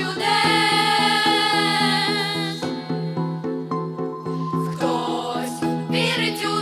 чудес, хтось вірить у.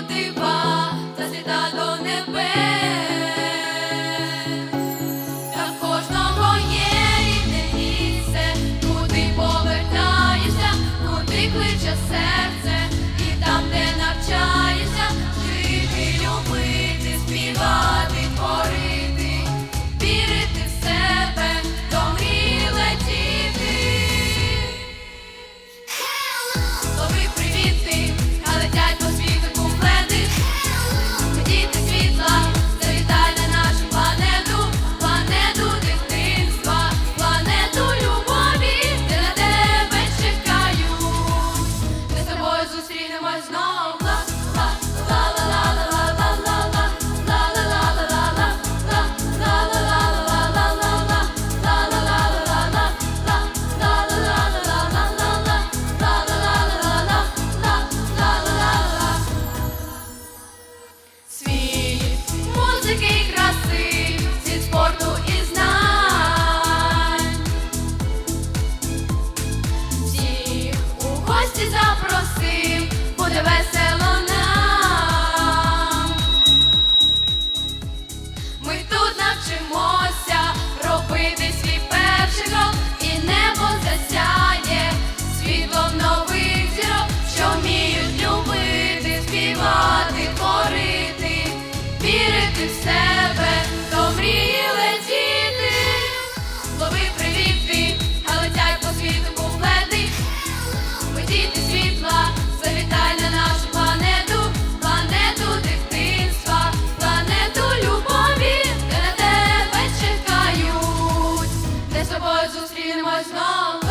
навчимося робити свій перший і небо засяє світлом нових зірок, що вміють любити, співати, творити, вірити в себе. dream was gone.